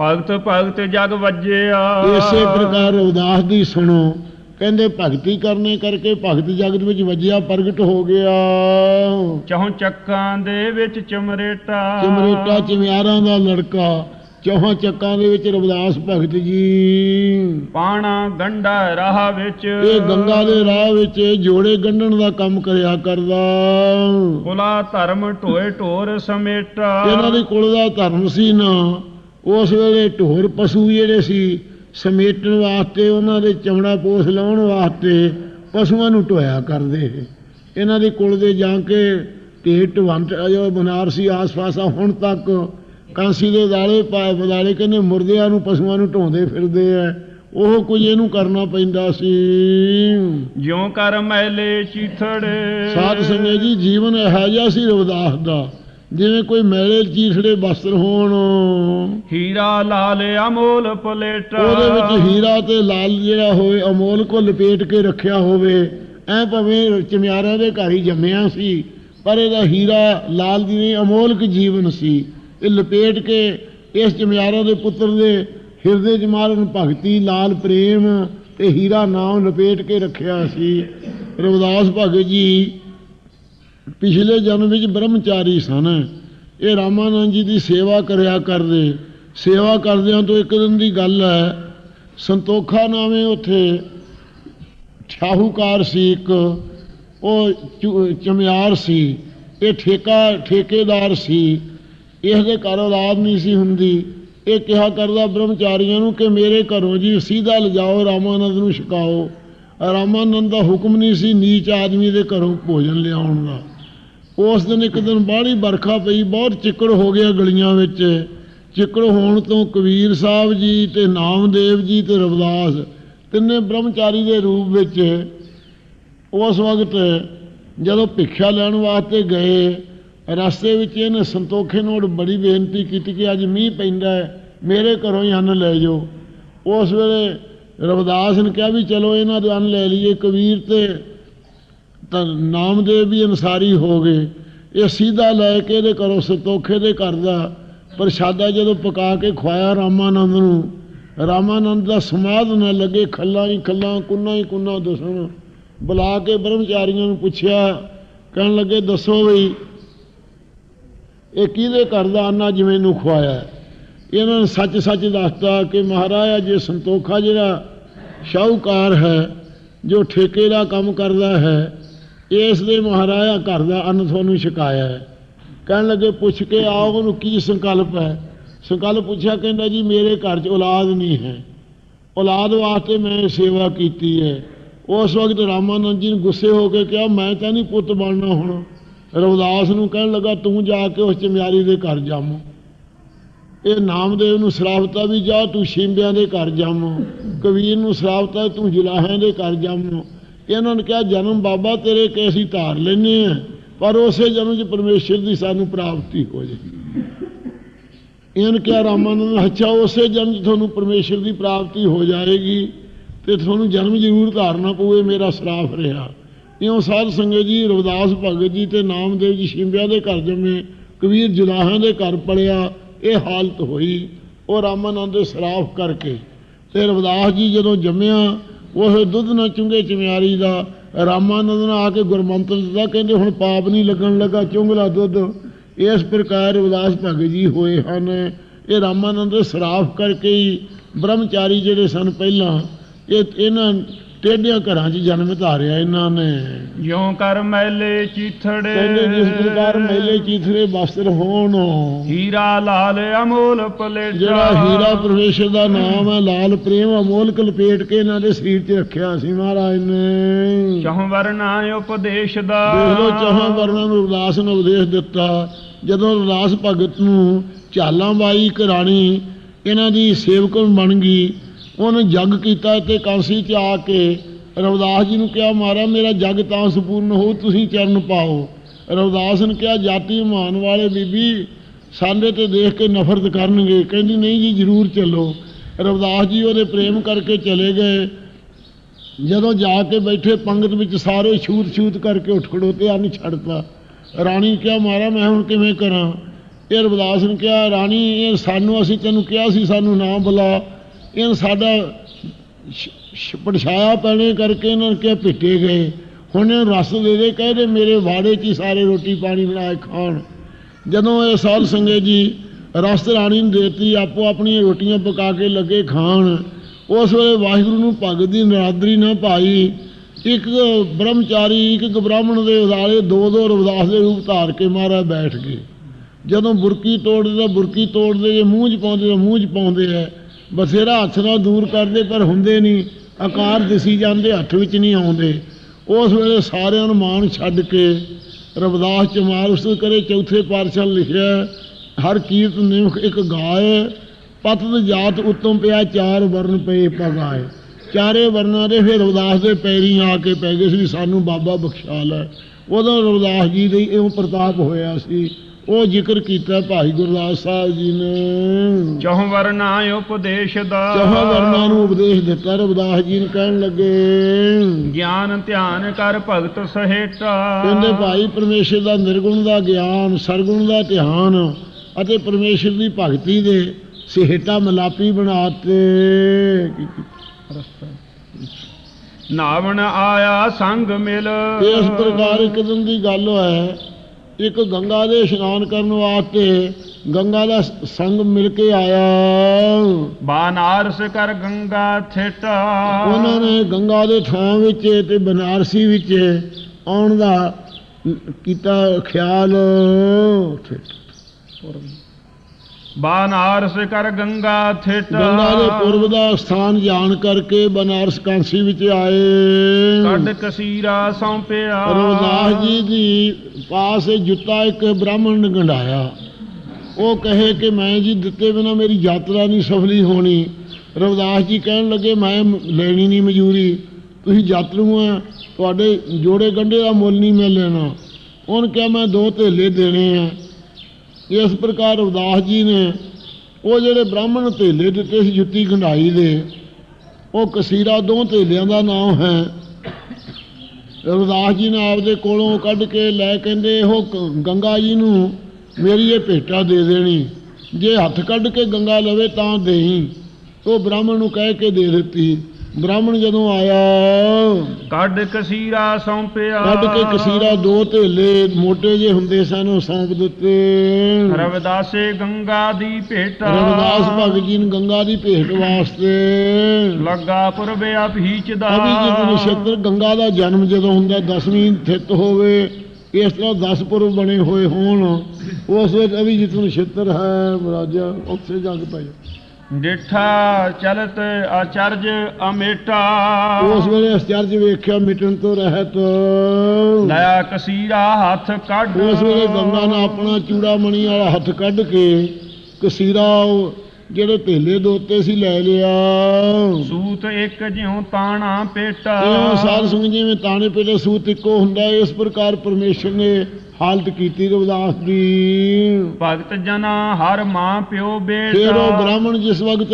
ਭਗਤ ਭਗਤ ਜਗ ਵੱਜਿਆ। ਇਸੇ ਪ੍ਰਕਾਰ ਉਦਾਸ ਦੀ ਸੁਣੋ। ਕਹਿੰਦੇ ਭਗਤੀ ਕਰਨੇ ਕਰਕੇ ਭਗਤ ਜਗਤ ਵਿੱਚ ਵਜਿਆ ਪ੍ਰਗਟ ਹੋ ਗਿਆ। ਚਹੁ ਚੱਕਾਂ ਦੇ ਵਿੱਚ ਚਮਰੇਟਾ। ਚਮਰੇਟਾ ਚਮਿਆਰਾਂ ਦਾ ਲੜਕਾ ਚੌਹਾਂ ਚੱਕਾਂ ਦੇ ਵਿੱਚ ਰਵਿਦਾਸ ਭਗਤ ਜੀ। ਪਾਣਾ ਗੰਡਾ ਰਾਹ ਵਿੱਚ। ਇਹ ਗੰਗਾ ਦੇ ਰਾਹ ਵਿੱਚ ਜੋੜੇ ਗੰਢਣ ਦਾ ਕੰਮ ਕਰਿਆ ਕਰਦਾ। ਕੁਲਾ ਧਰਮ ਢੋਏ ਢੋਰ ਸਮੇਟਾ। ਇਹਨਾਂ ਦੇ ਕੋਲ ਦਾ ਧਰਮ ਸੀ ਨਾ। ਉਸ ਵੇਲੇ ਢੋਰ ਪਸ਼ੂ ਜਿਹੜੇ ਸੀ ਸਮੇਟਣ ਵਾਸਤੇ ਉਹਨਾਂ ਦੇ ਚਮੜਾ ਪੋਸ ਲਾਉਣ ਵਾਸਤੇ ਪਸ਼ੂਆਂ ਨੂੰ ਢੋਇਆ ਕਰਦੇ ਇਹਨਾਂ ਦੇ ਕੋਲ ਦੇ ਜਾ ਕੇ ਢੇਰ ਢਵੰਤ ਅਜੋ ਬਨਾਰਸੀ ਆਸ-ਪਾਸ ਆ ਹੁਣ ਤੱਕ ਕਾਂਸੀ ਦੇ ਦਾਲੇ ਪਾਏ ਬਦਾਲੇ ਕਹਿੰਦੇ ਮੁਰਦਿਆਂ ਨੂੰ ਪਸ਼ੂਆਂ ਨੂੰ ਢੋਂਦੇ ਫਿਰਦੇ ਆ ਉਹ ਕੁਝ ਇਹਨੂੰ ਕਰਨਾ ਪੈਂਦਾ ਸੀ। ਜਿਉ ਕਰ ਮੈਲੇ ਚੀਥੜੇ। ਸਾਧ ਸੰਗਤ ਜੀ ਜੀਵਨ ਇਹੋ ਜਿਹਾ ਸੀ ਰਵਿਦਾਸ ਦਾ। ਜਿਵੇਂ ਕੋਈ ਮੈਲੇ ਚੀਥੜੇ ਵਸਤਰ ਹੋਣ ਹੀਰਾ ਲਾਲ ਅਮੋਲ ਪਲੇਟਾ। ਉਹਦੇ ਵਿੱਚ ਹੀਰਾ ਤੇ ਲਾਲ ਜਿਹੜਾ ਹੋਵੇ ਅਮੋਲ ਕੋ ਲਪੇਟ ਕੇ ਰੱਖਿਆ ਹੋਵੇ ਐ ਭਾਵੇਂ ਚਮਿਆਰਿਆਂ ਦੇ ਘਰ ਹੀ ਜੰਮਿਆ ਸੀ ਪਰ ਇਹਦਾ ਹੀਰਾ ਲਾਲ ਦੀ ਨਹੀਂ ਅਮੋਲਕ ਜੀਵਨ ਸੀ। ਇਹ ਲਪੇਟ ਕੇ ਇਸ ਚਮਿਆਰਿਆਂ ਦੇ ਪੁੱਤਰ ਦੇ ਹਿਰਦੇ 'ਚ ਮਾਰਨ ਭਗਤੀ ਲਾਲ ਪ੍ਰੇਮ ਤੇ ਹੀਰਾ ਨਾਮ ਲਪੇਟ ਕੇ ਰੱਖਿਆ ਸੀ। ਰਵਿਦਾਸ ਭਗਤ ਜੀ ਪਿਛਲੇ ਜਨਮ ਵਿੱਚ ਬ੍ਰਹਮਚਾਰੀ ਸਨ। ਇਹ ਰਾਮਾਨੰਦ ਜੀ ਦੀ ਸੇਵਾ ਕਰਿਆ ਕਰਦੇ। ਸੇਵਾ ਕਰਦਿਆਂ ਤੋਂ ਇੱਕ ਦਿਨ ਦੀ ਗੱਲ ਹੈ, ਸੰਤੋਖਾ ਨਾਵੇਂ ਉੱਥੇ ਸ਼ਾਹੂਕਾਰ ਸੀ ਇੱਕ, ਉਹ ਚੁ- ਚਮਿਆਰ ਸੀ। ਇਹ ਠੇਕਾ, ਠੇਕੇਦਾਰ ਸੀ। ਇਸ ਦੇ ਘਰ ਔਲਾਦ ਨਹੀਂ ਸੀ ਹੁੰਦੀ। ਇਹ ਕਿਹਾ ਕਰਦਾ ਬ੍ਰਹਮਚਾਰੀਆਂ ਨੂੰ ਕਿ ਮੇਰੇ ਘਰੋਂ ਜੀ ਸਿੱਧਾ ਲਿਜਾਓ, ਰਾਮਾਨੰਦ ਨੂੰ ਛਕਾਓ। ਰਾਮਾਨੰਦ ਦਾ ਹੁਕਮ ਨਹੀਂ ਸੀ ਨੀਚ ਆਦਮੀ ਦੇ ਘਰੋਂ ਭੋਜਨ ਲਿਆਉਣ ਦਾ। ਉਸ ਦਿਨ ਇੱਕ ਦਿਨ ਬਾਹਲੀ ਵਰਖਾ ਪਈ, ਬਹੁਤ ਚਿੱਕੜ ਹੋ ਗਿਆ ਗਲੀਆਂ ਵਿੱਚ। ਚਿੱਕੜ ਹੋਣ ਤੋਂ ਕਬੀਰ ਸਾਹਿਬ ਜੀ ਤੇ ਨਾਮਦੇਵ ਜੀ ਤੇ ਰਵਿਦਾਸ, ਤਿੰਨੇ ਬ੍ਰਹਮਚਾਰੀ ਦੇ ਰੂਪ ਵਿੱਚ ਉਸ ਵਕਤ ਜਦੋਂ ਭਿੱਖਿਆ ਲੈਣ ਵਾਸਤੇ ਗਏ, ਰਸਤੇ ਵਿੱਚ ਇਹਨੇ ਸੰਤੋਖੇ ਨੂੰ ਬੜੀ ਬੇਨਤੀ ਕੀਤੀ ਕਿ ਅੱਜ ਮੀਂਹ ਪੈਂਦਾ ਹੈ, ਮੇਰੇ ਘਰੋਂ ਹੀ ਅੰਨ ਲੈ ਜਾਓ। ਉਸ ਵੇਲੇ ਰਵਿਦਾਸ ਨੇ ਕਿਹਾ ਵੀ ਚਲੋ ਇਹਨਾਂ ਦੇ ਅੰਨ ਲੈ ਲਈਏ, ਕਬੀਰ ਤੇ ਤਾਂ ਨਾਮਦੇਵ ਵੀ ਅਨਸਾਰੀ ਹੋ ਗਏ। ਇਹ ਸਿੱਧਾ ਲੈ ਕੇ ਇਹਦੇ ਘਰੋਂ ਸੰਤੋਖੇ ਦੇ ਘਰ ਦਾ ਪ੍ਰਸ਼ਾਦਾ ਜਦੋਂ ਪਕਾ ਕੇ ਖਵਾਇਆ ਰਾਮਾਨੰਦ ਨੂੰ, ਰਾਮਾਨੰਦ ਦਾ ਸਮਾਧ ਨਾ ਲੱਗੇ, ਖੱਲਾਂ ਹੀ ਖੱਲਾਂ, ਕੁੰਨਾ ਹੀ ਕੁੰਨਾ ਦਸਣ। ਬੁਲਾ ਕੇ ਬ੍ਰਹਮਚਾਰੀਆਂ ਨੂੰ ਪੁੱਛਿਆ, ਕਹਿਣ ਲੱਗੇ, ਦੱਸੋ ਬਈ, ਇਹ ਕਿਹਦੇ ਘਰ ਦਾ ਆਨਾ ਜਿਵੇਂ ਨੂੰ ਖਵਾਇਆ ਇਹਨਾਂ ਨੇ ਸੱਚ ਸੱਚ ਦੱਸਤਾ ਕਿ ਮਹਾਰਾਜ ਜੇ ਸੰਤੋਖਾ ਜਿਹੜਾ ਸ਼ਾਹੂਕਾਰ ਹੈ, ਜੋ ਠੇਕੇ ਦਾ ਕੰਮ ਕਰਦਾ ਹੈ ਇਸ ਦੇ ਮਹਾਰਾਜਾ ਘਰ ਦਾ ਅੰਨ ਤੁਹਾਨੂੰ ਛਕਾਇਆ ਹੈ। ਕਹਿਣ ਲੱਗੇ, ਪੁੱਛ ਕੇ ਆਓ, ਉਹਨੂੰ ਕੀ ਸੰਕਲਪ ਹੈ? ਸੰਕਲਪ ਪੁੱਛਿਆ, ਕਹਿੰਦਾ ਜੀ, ਮੇਰੇ ਘਰ 'ਚ ਔਲਾਦ ਨਹੀਂ ਹੈ। ਔਲਾਦ ਵਾਸਤੇ ਮੈਂ ਸੇਵਾ ਕੀਤੀ ਹੈ। ਉਸ ਵਕਤ ਰਾਮਾਨੰਦ ਜੀ ਨੇ ਗੁੱਸੇ ਹੋ ਕੇ ਕਿਹਾ, ਮੈਂ ਤਾਂ ਨਹੀਂ ਪੁੱਤ ਬਣਨਾ ਹੁਣ। ਰਵਿਦਾਸ ਨੂੰ ਕਹਿਣ ਲੱਗਾ, ਤੂੰ ਜਾ ਕੇ ਉਸ ਚਮਿਆਰੀ ਦੇ ਘਰ ਜਾਮ। ਇਹ ਨਾਮਦੇਵ ਨੂੰ ਸਰਾਵਤਾ ਵੀ ਜਾ, ਤੂੰ ਸ਼ਿੰਬਿਆਂ ਦੇ ਘਰ ਜਾਮ। ਕਬੀਰ ਨੂੰ ਸਰਾਵਤਾ, ਤੂੰ ਜੁਲਾਹਿਆਂ ਦੇ ਘਰ ਜਾਮ। ਇਹਨਾਂ ਨੇ ਕਿਹਾ, ਜਨਮ ਬਾਬਾ ਤੇਰੇ ਕੇ ਅਸੀਂ ਧਾਰ ਲੈਨੇ ਆ, ਪਰ ਉਸੇ ਜਨਮ 'ਚ ਪਰਮੇਸ਼ਰ ਦੀ ਸਾਨੂੰ ਪ੍ਰਾਪਤੀ ਹੋ ਜਾਏ ਇਹਨਾਂ ਨੇ ਕਿਹਾ, ਰਾਮਾਨੰਦ, ਅੱਛਾ, ਉਸੇ ਜਨਮ 'ਚ ਤੁਹਾਨੂੰ ਪਰਮੇਸ਼ਰ ਦੀ ਪ੍ਰਾਪਤੀ ਹੋ ਜਾਏਗੀ ਤੇ ਤੁਹਾਨੂੰ ਜਨਮ ਜ਼ਰੂਰ ਧਾਰਨਾ ਪਊਏ ਮੇਰਾ ਸਰਾਫ ਰਿਹਾ। ਇਉਂ ਸਾਧ ਸੰਗਤ ਜੀ, ਰਵਿਦਾਸ ਭਗਤ ਜੀ ਤੇ ਨਾਮਦੇਵ ਜੀ ਸ਼ਿੰਬਿਆਂ ਦੇ ਘਰ ਜੰਮੇ, ਕਬੀਰ ਜੁਲਾਹਾਂ ਦੇ ਘਰ ਪੜਿਆ ਇਹ ਹਾਲਤ ਹੋਈ। ਉਹ ਰਾਮਾਨੰਦ ਦੇ ਸਰਾਫ ਕਰਕੇ ਤੇ ਰਵਿਦਾਸ ਜੀ ਜਦੋਂ ਜੰਮਿਆ ਉਹ ਦੁੱਧ ਨਾ ਚੁੰਗੇ ਚਮਿਆਰੀ ਦਾ। ਰਾਮਾਨੰਦ ਨਾਲ ਆ ਕੇ ਗੁਰਮੰਤਰ ਦਿੱਤਾ, ਕਹਿੰਦੇ ਹੁਣ ਪਾਪ ਨਹੀਂ ਲੱਗਣ ਲੱਗਾ ਚੁੰਗਲਾ ਦੁੱਧ। ਇਸ ਪ੍ਰਕਾਰ ਉਦਾਸ ਭਗਤ ਜੀ ਹੋਏ ਹਨ। ਇਹ ਰਾਮਾਨੰਦ ਸਰਾਫ ਕਰਕੇ ਹੀ ਬ੍ਰਹਮਚਾਰੀ ਜਿਹੜੇ ਸਨ ਪਹਿਲਾਂ, ਇਹ ਇਹਨਾਂ ਟੇਢਿਆਂ ਘਰਾਂ 'ਚ ਜਨਮ ਧਾਰਿਆ ਇਹਨਾਂ ਨੇ। ਜਿਉ ਕਰ ਮੈਲੇ ਚੀਥੜੇ। ਕਹਿੰਦੇ ਜਿਸ ਪ੍ਰਕਾਰ ਮੇਲੇ ਚੀਥਰੇ ਵਸਤਰ ਹੋਣ। ਹੀਰਾ ਲਾਲ ਅਮੋਲ ਪਲੇਟਾ। ਜਿਹੜਾ ਹੀਰਾ ਪ੍ਰਵੇਸ਼ਰ ਦਾ ਨਾਮ ਹੈ ਲਾਲ ਪ੍ਰੇਮ ਅਮੋਲਕ ਲਪੇਟ ਕੇ ਇਹਨਾਂ ਦੇ ਸਰੀਰ 'ਚ ਰੱਖਿਆ ਸੀ ਮਹਾਰਾਜ ਨੇ। ਚਹੁ ਵਰਨਾ ਉਪਦੇਸ਼ ਦਾ। ਦੇਖ ਲਓ ਚਾਹਾਂ ਵਰਨਾਂ ਨੂੰ ਰਵਿਦਾਸ ਨੇ ਉਪਦੇਸ਼ ਦਿੱਤਾ। ਜਦੋਂ ਰਵਿਦਾਸ ਭਗਤ ਨੂੰ ਝਾਲਾਂ ਬਾਈ ਇੱਕ ਰਾਣੀ ਇਹਨਾਂ ਦੀ ਸੇਵਕਣ ਬਣ ਗਈ ਉਹਨੇ ਜੱਗ ਕੀਤਾ ਤੇ ਕਾਂਸੀ 'ਚ ਆ ਕੇ ਰਵਿਦਾਸ ਜੀ ਨੂੰ ਕਿਹਾ ਮਾਰਾ ਮੇਰਾ ਜੱਗ ਤਾਂ ਸੰਪੂਰਨ ਹੋ, ਤੁਸੀਂ ਚਰਨ ਪਾਓ। ਰਵਿਦਾਸ ਨੇ ਕਿਹਾ, ਜਾਤੀ ਮਾਨ ਵਾਲੇ ਬੀਬੀ, ਸਾਡੇ ਤੇ ਦੇਖ ਕੇ ਨਫ਼ਰਤ ਕਰਨਗੇ। ਕਹਿੰਦੀ, ਨਹੀਂ ਜੀ, ਜ਼ਰੂਰ ਚੱਲੋ। ਰਵਿਦਾਸ ਜੀ ਉਹਦੇ ਪ੍ਰੇਮ ਕਰਕੇ ਚਲੇ ਗਏ। ਜਦੋਂ ਜਾ ਕੇ ਬੈਠੇ, ਪੰਗਤ ਵਿੱਚ ਸਾਰੇ ਛੂਤ ਛੂਤ ਕਰਕੇ ਉੱਠ ਖੜੋਤੇ, ਅੰਨ ਛੱਡਤਾ। ਰਾਣੀ ਕਿਹਾ ਮਾਰਾ ਮੈਂ ਹੁਣ ਕਿਵੇਂ ਕਰਾਂ? ਇਹ ਰਵਿਦਾਸ ਨੇ ਕਿਹਾ, ਰਾਣੀ, ਇਹ ਸਾਨੂੰ, ਅਸੀਂ ਤੈਨੂੰ ਕਿਹਾ ਸੀ, ਸਾਨੂੰ ਨਾ ਬੁਲਾ। ਇਹ ਸਾਡਾ ਸ਼- ਪਰਛਾਇਆ ਪੈਣੇ ਕਰਕੇ ਇਹਨਾਂ ਨੇ ਕਿਹਾ ਪਿੱਟੇ ਗਏ। ਹੁਣ ਇਹਨੂੰ ਰਸ ਦੇ ਦੇ ਕਹਿੰਦੇ ਮੇਰੇ ਵਾੜੇ 'ਚ ਹੀ ਸਾਰੇ ਰੋਟੀ ਪਾਣੀ ਬਣਾ ਕੇ ਖਾਣ। ਜਦੋਂ ਇਹ ਸਾਲ ਸੰਗੇ ਜੀ ਰਸ ਰਾਣੀ ਨੂੰ ਦੇਤੀ, ਆਪੋ ਆਪਣੀਆਂ ਰੋਟੀਆਂ ਪਕਾ ਕੇ ਲੱਗੇ ਖਾਣ, ਉਸ ਵੇਲੇ ਵਾਹਿਗੁਰੂ ਨੂੰ ਭਗਤ ਦੀ ਨਰਾਦਰੀ ਨਾ ਭਾਈ। ਇੱਕ ਬ੍ਰਹਮਚਾਰੀ, ਇੱਕ ਬ੍ਰਾਹਮਣ ਦੇ ਉਦਾਲੇ ਦੋ ਦੋ ਰਵਿਦਾਸ ਦੇ ਰੂਪ ਧਾਰ ਕੇ ਮਹਾਰਾਜ ਬੈਠ ਗਏ। ਜਦੋਂ ਬੁਰਕੀ ਤੋੜਦੇ ਤਾਂ ਬੁਰਕੀ ਤੋੜਦੇ, ਜੇ ਮੂੰਹ 'ਚ ਪਾਉਂਦੇ ਤਾਂ ਮੂੰਹ 'ਚ ਪਾਉਂਦੇ ਐ ਬਥੇਰਾ ਹੱਥ ਨਾਲ ਦੂਰ ਕਰਦੇ, ਪਰ ਹੁੰਦੇ ਨਹੀਂ। ਆਕਾਰ ਦਿਸੀ ਜਾਂਦੇ, ਹੱਥ ਵਿੱਚ ਨਹੀਂ ਆਉਂਦੇ। ਉਸ ਵੇਲੇ ਸਾਰਿਆਂ ਨੂੰ ਮਾਣ ਛੱਡ ਕੇ ਰਵਿਦਾਸ ਚਮਾਰ ਉਸ ਕਰੇ ਚੌਥੇ ਪਾਤਸ਼ਾਹ ਲਿਖਿਆ ਹਰ ਕੀਰਤ ਨਿਮਖ ਇੱਕ ਗਾਏ, ਪਤਤ ਜਾਤ ਉਤਮ ਪਿਆ ਚਾਰ ਵਰਨ ਪਏ ਪਗਾਏ ਚਾਰੇ ਵਰਨਾਂ ਦੇ ਫਿਰ ਰਵਿਦਾਸ ਦੇ ਪੈਰੀ ਆ ਕੇ ਪੈ ਗਏ ਸੀ, ਸਾਨੂੰ ਬਾਬਾ ਬਖਸ਼ਾ ਲੈ। ਉਦੋਂ ਰਵਿਦਾਸ ਜੀ ਦੇ ਇਉਂ ਪ੍ਰਤਾਪ ਹੋਇਆ ਸੀ ਉਹ ਜ਼ਿਕਰ ਕੀਤਾ ਭਾਈ ਗੁਰਦਾਸ ਸਾਹਿਬ ਜੀ ਨੇ। ਚਹੁ ਵਰਨਾ ਉਪਦੇਸ਼ ਦਾ। ਚਾਹਾਂ ਵਰਨਾਂ ਨੂੰ ਉਪਦੇਸ਼ ਦਿੱਤਾ ਰਵਿਦਾਸ ਜੀ ਨੇ ਕਹਿਣ ਲੱਗੇ। ਗਿਆਨ ਧਿਆਨ ਕਰ ਭਗਤ ਸਹੇਟਾ। ਕਹਿੰਦੇ ਭਾਈ ਪਰਮੇਸ਼ਰ ਦਾ ਨਿਰਗੁਣ ਦਾ ਗਿਆਨ ਸਰਗੁਣ ਦਾ ਧਿਆਨ ਅਤੇ ਪਰਮੇਸ਼ਰ ਦੀ ਭਗਤੀ ਦੇ ਸਿਹਟਾ ਮਲਾਪੀ ਬਣਾਤੇ। ਨਾਵਣ ਆਇਆ ਸੰਗ ਮਿਲ। ਇਸ ਪ੍ਰਕਾਰ ਇੱਕ ਦਿਨ ਦੀ ਗੱਲ ਹੈ ਇੱਕ ਗੰਗਾ ਦੇ ਇਸ਼ਨਾਨ ਕਰਨ ਵਾਸਤੇ ਗੰਗਾ ਦਾ ਸੰਗ ਮਿਲ ਕੇ ਆਇਆ। ਬਾਨਾਰਸ ਕਰ ਗੰਗਾ ਥੇਟਾ। ਉਹਨਾਂ ਨੇ ਗੰਗਾ ਦੇ ਥਾਂ ਵਿੱਚ ਤੇ ਬਨਾਰਸੀ ਵਿੱਚ ਆਉਣ ਦਾ ਕੀਤਾ ਖਿਆਲ। ਬਾਨਾਰਸ ਕਰ ਗੰਗਾ ਥੇਟਾ। ਗੰਗਾ ਦੇ ਪੂਰਬ ਦਾ ਸਥਾਨ ਜਾਣ ਕਰਕੇ ਬਨਾਰਸ ਕਾਂਸੀ ਵਿੱਚ ਆਏ। ਕੱਢ ਕਸੀਰਾ ਸੌਂਪਿਆ। ਰਵਿਦਾਸ ਜੀ ਦੀ ਪਾਸ ਜੁੱਤਾ ਇੱਕ ਬ੍ਰਾਹਮਣ ਨੇ ਗੰਢਾਇਆ। ਉਹ ਕਹੇ ਕਿ ਮੈਂ ਜੀ ਦਿੱਤੇ ਬਿਨਾ ਮੇਰੀ ਯਾਤਰਾ ਨਹੀਂ ਸਫਲੀ ਹੋਣੀ। ਰਵਿਦਾਸ ਜੀ ਕਹਿਣ ਲੱਗੇ ਮੈਂ ਲੈਣੀ ਨਹੀਂ ਮਜੂਰੀ ਤੁਸੀਂ ਯਾਤਰੂ ਆ ਤੁਹਾਡੇ ਜੋੜੇ ਗੰਢੇ ਦਾ ਮੁੱਲ ਨਹੀਂ ਮੈਂ ਲੈਣਾ। ਉਹਨ ਕਿਹਾ ਮੈਂ ਦੋ ਧੇਲੇ ਦੇਣੇ ਆ। ਇਸ ਪ੍ਰਕਾਰ ਰਵਿਦਾਸ ਜੀ ਨੇ ਉਹ ਜਿਹੜੇ ਬ੍ਰਾਹਮਣ ਧੇਲੇ ਦਿੱਤੇ ਸੀ ਜੁੱਤੀ ਗੰਢਾਈ ਦੇ, ਉਹ ਕਸੀਰਾ ਦੋ ਧੇਲਿਆਂ ਦਾ ਨਾਮ ਹੈ। ਰਵਿਦਾਸ ਜੀ ਨੇ ਆਪਦੇ ਕੋਲੋਂ ਕੱਢ ਕੇ ਲੈ ਕਹਿੰਦੇ ਉਹ ਕ- ਗੰਗਾ ਜੀ ਨੂੰ ਮੇਰੀ ਇਹ ਭੇਟਾ ਦੇ ਦੇਣੀ। ਜੇ ਹੱਥ ਕੱਢ ਕੇ ਗੰਗਾ ਲਵੇ ਤਾਂ ਦੇਈ। ਉਹ ਬ੍ਰਾਹਮਣ ਨੂੰ ਕਹਿ ਕੇ ਦੇ ਦਿੱਤੀ। ਬ੍ਰਾਹਮਣ ਜਦੋਂ ਆਇਆ ਕੱਢ ਕਸੀਰਾ ਸੌਂਪਿਆ। ਕੱਢ ਕੇ ਕਸੀਰਾ ਦੋ ਧੇਲੇ ਮੋਟੇ ਜੇ ਹੁੰਦੇ ਸਨ ਉਹ ਸੌਂਪ ਦਿੱਤੇ ਰਵਿਦਾਸੇ ਗੰਗਾ ਦੀ ਭੇਟਾ ਰਵਿਦਾਸ ਭਗਤ ਜੀ ਨੂੰ ਗੰਗਾ ਦੀ ਭੇਟ ਵਾਸਤੇ। ਲੱਗਾ ਪੁਰਬੇ ਅਭੀਚ ਦਾ। ਅਭਿਜੀਤ ਨਛੱਤਰ ਗੰਗਾ ਦਾ ਜਨਮ ਜਦੋਂ ਹੁੰਦਾ ਦਸਵੀਂ ਥਿਤ ਹੋਵੇ ਇਸ ਤਰ੍ਹਾਂ 10 ਪੁਰਬ ਬਣੇ ਹੋਏ ਹੋਣ। ਉਸ ਵਿੱਚ ਅਭਿਜੀਤ ਨਛੱਤਰ ਹੈ ਰਾਜਾ ਉੱਥੇ ਜੰਗ ਪਈ ਡਿਠਾ ਚਲਤ ਆਚਰਜ ਅਮੇਟਾ। ਉਸ ਵੇਲੇ ਅਸਚਰਜ ਵੇਖਿਆ ਮਿਟਣ ਤੋਂ ਰਹਿਤ। ਲਿਆ ਕਸੀਰਾ ਹੱਥ ਕੱਢ। ਉਸ ਵੇਲੇ ਗੰਗਾ ਨੇ ਆਪਣਾ ਚੂੜਾ ਮਣੀ ਵਾਲਾ ਹੱਥ ਕੱਢ ਕੇ ਕਸੀਰਾ ਜਿਹੜੇ ਪਹਿਲੇ ਦੋਤੇ ਸੀ ਲੈ ਲਿਆ। ਸੂਤ ਇੱਕ ਜਿਉ ਤਾਣਾ ਪੇਟਾ। ਇਉਂ ਸਾਧ ਸੰਗ ਜਿਵੇਂ ਤਾਣੇ ਪਹਿਲੇ ਸੂਤ ਇੱਕੋ ਹੁੰਦਾ ਇਸ ਪ੍ਰਕਾਰ ਪਰਮੇਸ਼ਰ ਨੇ ਹਾਲਤ ਕੀਤੀ ਰਵਿਦਾਸ ਦੀ। ਭਗਤ ਜਨਾ ਹਰ ਮਾਂ ਪਿਓ ਬੇਟਾ। ਫਿਰ ਉਹ ਬ੍ਰਾਹਮਣ ਜਿਸ ਵਕਤ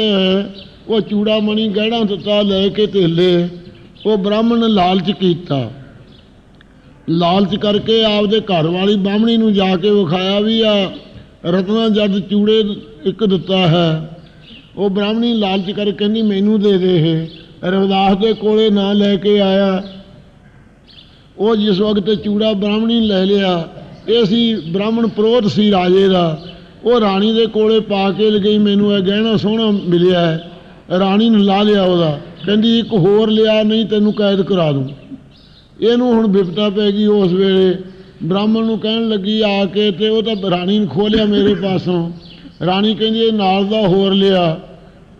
ਉਹ ਚੂੜਾ ਮਣੀ ਗਹਿਣਾ ਦਿੱਤਾ ਲੈ ਕੇ ਧੇਲੇ। ਉਹ ਬ੍ਰਾਹਮਣ ਲਾਲਚ ਕੀਤਾ। ਲਾਲਚ ਕਰਕੇ ਆਪਦੇ ਘਰ ਵਾਲੀ ਬਾਹਮਣੀ ਨੂੰ ਜਾ ਕੇ ਵਿਖਾਇਆ ਵੀ ਆ ਰਤਨਾ ਜੱਦ ਚੂੜੇ ਇੱਕ ਦਿੱਤਾ ਹੈ। ਉਹ ਬ੍ਰਾਹਮਣੀ ਲਾਲਚ ਕਰਕੇ ਕਹਿੰਦੀ ਮੈਨੂੰ ਦੇ ਦੇ ਇਹ। ਰਵਿਦਾਸ ਦੇ ਕੋਲੇ ਨਾ ਲੈ ਕੇ ਆਇਆ। ਉਹ ਜਿਸ ਵਕਤ ਚੂੜਾ ਬ੍ਰਾਹਮਣੀ ਲੈ ਲਿਆ, ਇਹ ਸੀ ਬ੍ਰਾਹਮਣ ਪ੍ਰੋਧ ਸੀ ਰਾਜੇ ਦਾ। ਉਹ ਰਾਣੀ ਦੇ ਕੋਲੇ ਪਾ ਕੇ ਲਗਈ ਮੈਨੂੰ ਇਹ ਗਹਿਣਾ ਸੋਹਣਾ ਮਿਲਿਆ ਹੈ। ਰਾਣੀ ਨੇ ਲਾ ਲਿਆ ਉਹਦਾ। ਕਹਿੰਦੀ, ਇੱਕ ਹੋਰ ਲਿਆ, ਨਹੀਂ ਤੈਨੂੰ ਕੈਦ ਕਰਾ ਦੂੰ। ਇਹਨੂੰ ਹੁਣ ਵਿਪਤਾ ਪੈ ਗਈ ਉਸ ਵੇਲੇ। ਬ੍ਰਾਹਮਣ ਨੂੰ ਕਹਿਣ ਲੱਗੀ ਆ ਕੇ ਤੇ ਉਹ ਤਾਂ ਰਾਣੀ ਨੇ ਖੋਲਿਆ ਮੇਰੇ ਪਾਸੋਂ। ਰਾਣੀ ਕਹਿੰਦੀ, ਇਹ ਨਾਲ ਦਾ ਹੋਰ ਲਿਆ।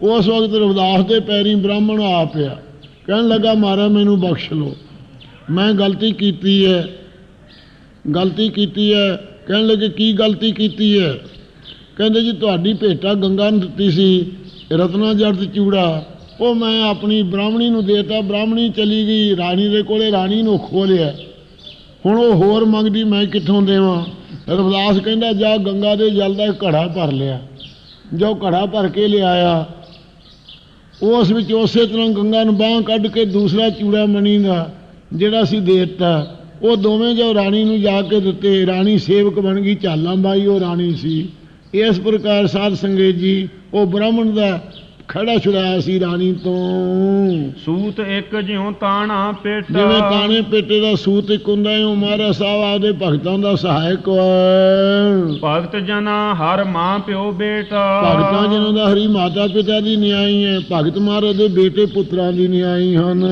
ਉਸ ਵਕਤ ਰਵਿਦਾਸ ਦੇ ਪੈਰੀ ਬ੍ਰਾਹਮਣ ਆ ਪਿਆ। ਕਹਿਣ ਲੱਗਾ ਮਾਰਾ ਮੈਨੂੰ ਬਖਸ਼ ਲਓ। ਮੈਂ ਗਲਤੀ ਕੀਤੀ ਹੈ। ਗਲਤੀ ਕੀਤੀ ਹੈ। ਕਹਿਣ ਲੱਗੇ, ਕੀ ਗਲਤੀ ਕੀਤੀ ਹੈ? ਕਹਿੰਦੇ ਜੀ, ਤੁਹਾਡੀ ਭੇਟਾ ਗੰਗਾ ਨੂੰ ਦਿੱਤੀ ਸੀ ਰਤਨਾ ਜੜ ਚੂੜਾ। ਉਹ ਮੈਂ ਆਪਣੀ ਬ੍ਰਾਹਮਣੀ ਨੂੰ ਦੇਤਾ। ਬ੍ਰਾਹਮਣੀ ਚਲੀ ਗਈ। ਰਾਣੀ ਦੇ ਕੋਲੇ ਰਾਣੀ ਨੂੰ ਖੋ ਲਿਆ ਹੁਣ ਉਹ ਹੋਰ ਮੰਗਦੀ, ਮੈਂ ਕਿੱਥੋਂ ਦੇਵਾਂ? ਰਵਿਦਾਸ ਕਹਿੰਦਾ, ਜਾ ਗੰਗਾ ਦੇ ਜਲ ਦਾ ਇੱਕ ਘੜਾ ਭਰ ਲਿਆ। ਜੋ ਘੜਾ ਭਰ ਕੇ ਲਿਆਇਆ, ਉਸ ਵਿੱਚ ਉਸੇ ਤਰ੍ਹਾਂ ਗੰਗਾ ਨੂੰ ਬਾਹ ਕੱਢ ਕੇ ਦੂਸਰਾ ਚੂੜਾ ਮਣੀ ਦਾ ਜਿਹੜਾ ਸੀ ਦੇ ਉਹ ਦੋਵੇਂ ਜੋ ਰਾਣੀ ਨੂੰ ਜਾ ਕੇ ਦਿੱਤੇ, ਰਾਣੀ ਸੇਵਕ ਬਣ ਗਈ ਝਾਲਾਂ ਬਾਈ ਉਹ ਰਾਣੀ ਸੀ। ਇਸ ਪ੍ਰਕਾਰ ਸਾਧ ਸੰਗਤ ਜੀ, ਉਹ ਬ੍ਰਾਹਮਣ ਦਾ ਖੜਾ ਛੁਡਾਇਆ ਸੀ ਰਾਣੀ ਤੋਂ। ਸੂਤ ਇੱਕ ਜਿਉ ਤਾਣਾ ਪੇਟਾ। ਜਿਵੇਂ ਤਾਣੇ ਪੇਟੇ ਦਾ ਸੂਤ ਇੱਕ ਹੁੰਦਾ ਹੈ ਉਹ ਮਹਾਰਾਜ ਸਾਹਿਬ ਆਪਦੇ ਭਗਤਾਂ ਦਾ ਸਹਾਇਕ ਹੈ। ਭਗਤ ਜਨਾ ਹਰ ਮਾਂ ਪਿਓ ਬੇਟਾ। ਭਗਤਾਂ ਜਿਹਨਾਂ ਦਾ ਹਰੀ ਮਾਤਾ ਪਿਤਾ ਦੀ ਨਿਆਈ ਹੈ ਭਗਤ ਮਹਾਰਾਜ ਦੇ ਬੇਟੇ ਪੁੱਤਰਾਂ ਦੀ ਨਿਆਈ ਹਨ।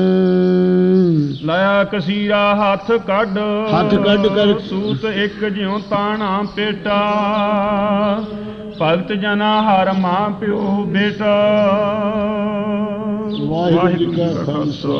ਲਾਇਆ ਕਸੀਰਾ ਹੱਥ ਕੱਢ। ਹੱਥ ਕੱਢ ਕਰ- ਸੂਤ ਇੱਕ ਜਿਉ ਤਾਣਾ ਪੇਟਾ। ਭਗਤ ਜਨਾ ਹਰ ਮਾਂ ਪਿਓ ਬੇਟਾ। ਵਾਹਿਗੁਰੂ ਜੀ ਕਾ ਖਾਲਸਾ।